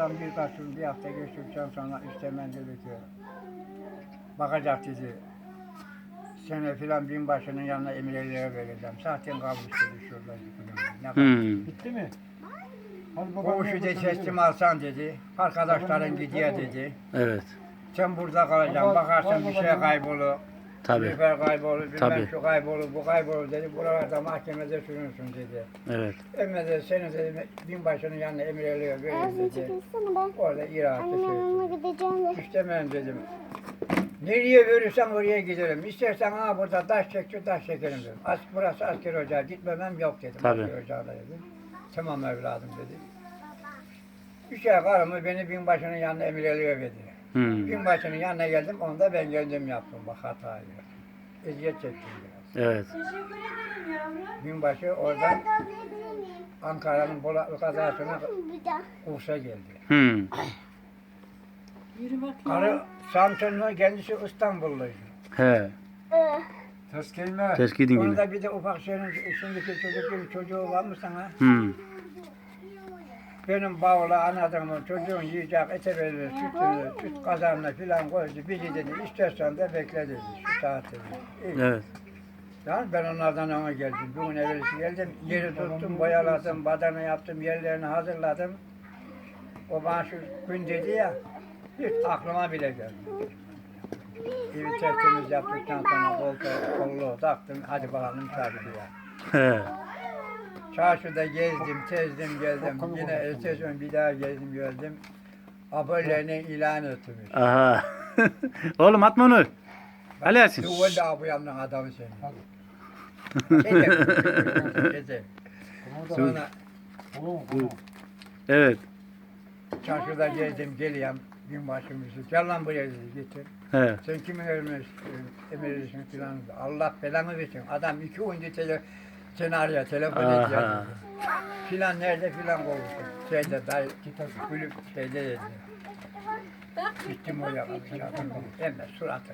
Aradan birkaç gün, bir hafta geçtikten sonra istemen dedi ki bakacak dedi. Seni filan binbaşının yanına emirlere vereceğim. Zaten kalmış dedi şurada. Ne kadar. Hmm. Bitti mi? Hadi Koğuşu da teslim alsan dedi. Arkadaşların gidiyor dedi. Evet. Sen burada kalacaksın. Bakarsın bir şey kaybolur. Tabii. Biber kaybolur, bilmem Tabii. şu kaybolur, bu kaybolur dedi. Buralarda mahkemede sürünsün dedi. Evet. Emre de seni dedi binbaşının yanına emirliğe verir Ağzını dedi. çekilsene ben. Orada iraatı Annemin şey. yanına gideceğim de. İstemem dedim. Nereye verirsen oraya gidelim. İstersen ha burada taş çek, şu taş çekelim dedim. As, burası asker ocağı, gitmemem yok dedim. Tabii. Asker ocağına dedim. Tamam evladım dedi. Üç ay karımı beni binbaşının yanına emirliğe verdi. Hmm. Binbaşının yanına geldim, onu da ben kendim yaptım bak hatayı. Eziyet çektim biraz. Evet. Binbaşı oradan Ankara'nın Polatlı kazasına Bir daha. Kuş'a geldi. Hmm. Yürü. Karı Samsunlu kendisi İstanbulluydu. He. Ee, Ters gelme. Ters gidin. Onda bir de ufak şeyin içindeki çocuk gibi çocuğu var mı sana? Hmm. Benim bavula anadımın çocuğun yiyecek ete verir, sütünü, süt kazanına filan koydu. Biri dedi istersen de bekle dedi. Şu saat dedi. İyi. Evet. Ya ben onlardan ona geldim. Bugün evvelsi geldim. Yeri tuttum, boyaladım, badana yaptım, yerlerini hazırladım. O bana şu gün dedi ya, hiç aklıma bile gelmedi. Evi tertemiz yaptıktan sonra koltuğu, kolluğu taktım. Hadi bakalım çarşıya. He. Çarşıda gezdim, tezdim, geldim. Yine ertesi gün bir daha gezdim, geldim. Haberlerini ilan etmiş. Aha. Oğlum atma onu. Ali Yasin. Duvarda abi yanına adamı seni. Gece. Gece. Sonra Olur mu? Evet. Çarşıda gezdim, geliyorum. Binbaşımızı. Gel lan buraya dedi, getir. He. Sen kimin emir, emirlisin filan. Allah belanı versin. Adam iki oyuncu tele, seni arıyor, telefon Aha. ediyor. Filan nerede filan kovulsun. Şeyde, dayı, kulüp şeyde dedi. Gittim oraya kalacağım. Hemen suratı.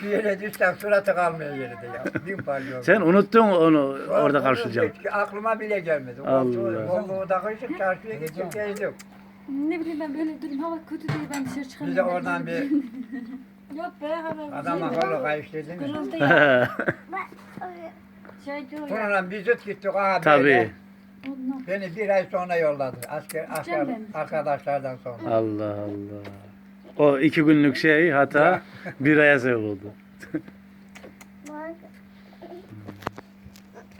Şu yere düşsem suratı kalmıyor yerinde ya. Bin palyon. Sen unuttun onu orada karşılayacağım. hiç Aklıma bile gelmedi. Allah. Koltuğu, kolluğu takışıp çarşıya gittik gezdik. Ne bileyim ben böyle durayım hava kötü diye ben dışarı çıkamıyorum. Biz de oradan bir Yok be hava adama güzel. kolu kayıştırdın mı? Kırıldı ya. Şey diyor ya. Sonra biz zıt gittik abi. Tabii. Ondan. Beni bir ay sonra yolladı. Asker, asker ben. arkadaşlardan sonra. Allah Allah. O iki günlük şey hata bir aya sebep oldu.